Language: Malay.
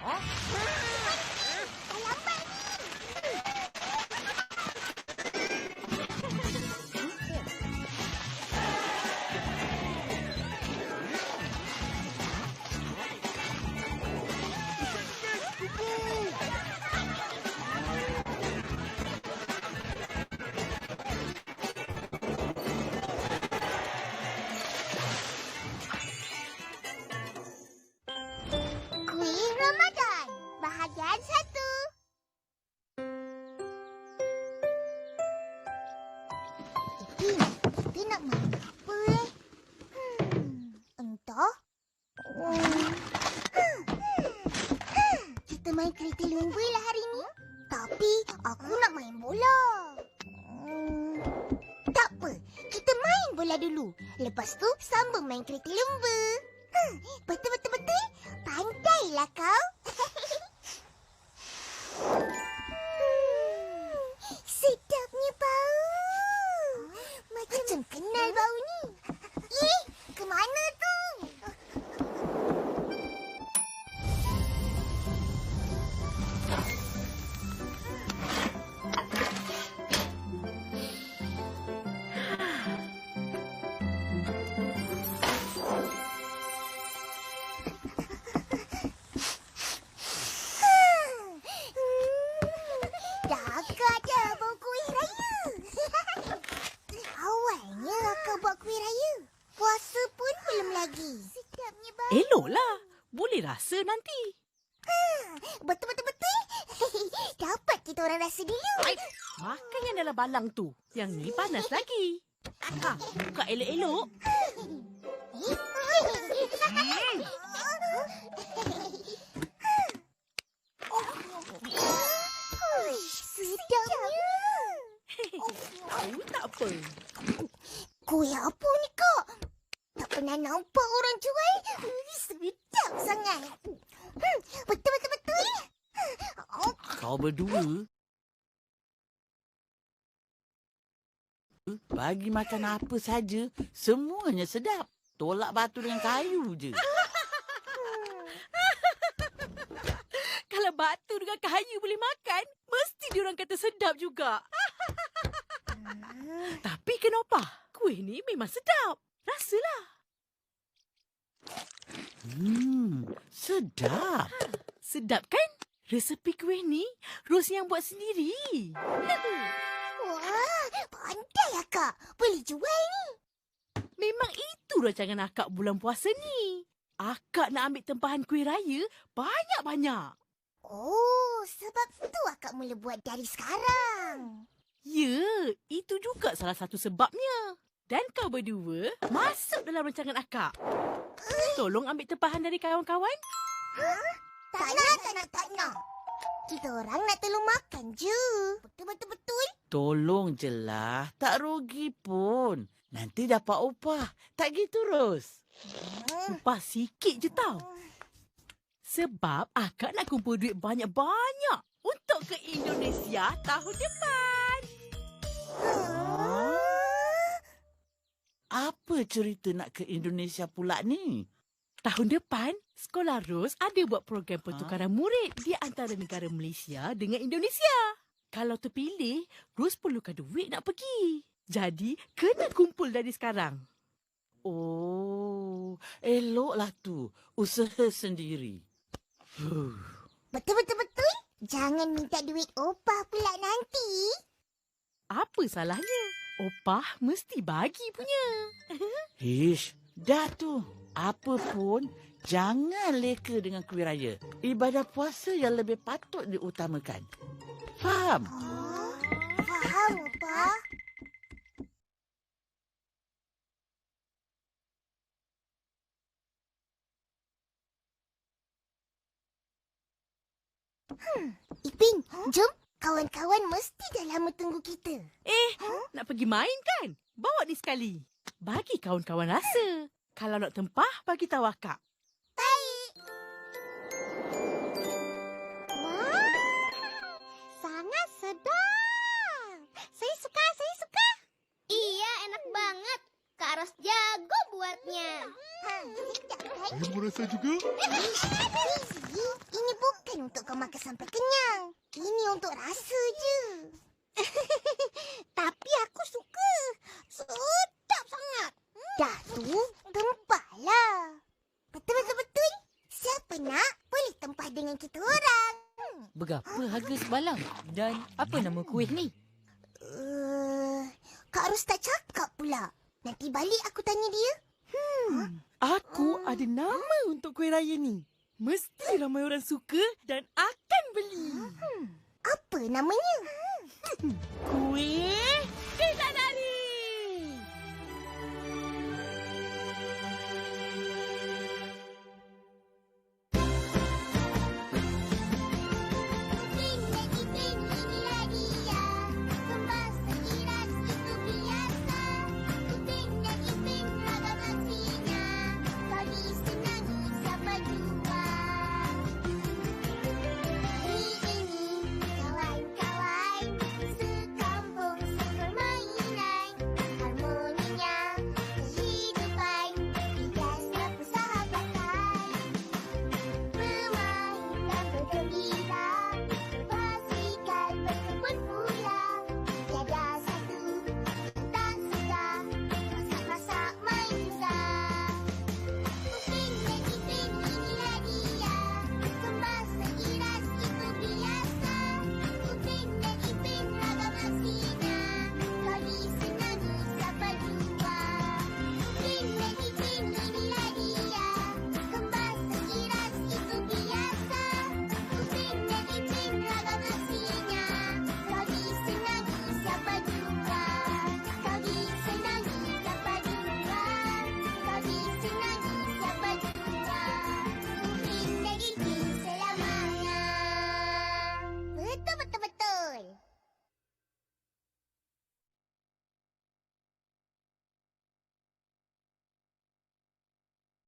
Kuih kita nak main apa eh? Hmm, entah. Kita main kereta lumba lah hari ni. Tapi aku nak main bola. Tak apa, kita main bola dulu. Lepas tu sambung main kereta lumba. Hmm, betul betul betul. Pandailah kau. Eloklah. Boleh rasa nanti. Betul-betul-betul. Dapat kita orang rasa dulu. Makan yang dalam balang tu. Yang ni panas lagi. Ha, buka elok-elok. Sedapnya. Tahu tak apa. Kuih apa ni kak? Tak pernah nampak. Hmm, betul-betul-betul. Oh, Kau berdua bagi makan apa saja, semuanya sedap. Tolak batu dengan kayu je. Kalau batu dengan kayu boleh makan, mesti diorang kata sedap juga. Tapi kenapa? Kuih ni memang sedap. Rasalah. Hmm, sedap. Sedap kan? Resepi kuih ni, Ros yang buat sendiri. Wah, pandai ya kak. Boleh jual ni. Memang itu rancangan akak bulan puasa ni. Akak nak ambil tempahan kuih raya banyak-banyak. Oh, sebab tu akak mula buat dari sekarang. Ya, itu juga salah satu sebabnya. Dan kau berdua masuk dalam rancangan akak. Tolong ambil tempahan dari kawan-kawan. Tak nak, tak nak, tak nak. Kita orang nak tolong makan je. Betul-betul-betul. Tolong je lah. Tak rugi pun. Nanti dapat upah. Tak gitu, Ros. Hmm. Upah sikit je tau. Sebab akak nak kumpul duit banyak-banyak untuk ke Indonesia tahun depan. Apa cerita nak ke Indonesia pula ni? Tahun depan, Sekolah Ros ada buat program pertukaran murid di antara negara Malaysia dengan Indonesia. Kalau terpilih, Ros perlukan duit nak pergi. Jadi, kena kumpul dari sekarang. Oh, eloklah tu. Usaha sendiri. Huh. Betul-betul-betul. Jangan minta duit opah pula nanti. Apa salahnya? Opah mesti bagi punya. Ish, dah tu. Apa pun, jangan leka dengan kuih raya. Ibadah puasa yang lebih patut diutamakan. Faham? Oh, faham opah. Hmm, Ipin, jom. Kawan-kawan mesti dah lama tunggu kita. Eh, nak pergi main kan? Bawa ni sekali. Bagi kawan-kawan rasa. Kalau nak tempah, bagi tahu akak. Baik. Wah, sangat sedap. Saya suka, saya suka. Iya, enak banget. Kak Ros jago buatnya. Hmm, sedap, Saya rasa juga. Ini bukan untuk kau makan sampai kenyang. Ini untuk rasa je. Tapi aku suka. Sedap sangat. Dah tu, tempahlah. Betul-betul-betul. Siapa nak, boleh tempah dengan kita orang. Berapa harga sebalang? Dan apa nama kuih ni? Uh, Kak Ros tak cakap pula. Nanti balik aku tanya dia. Aku ada nama untuk kuih raya ni. Mesti ramai orang suka dan akan beli. Apa namanya? Kuih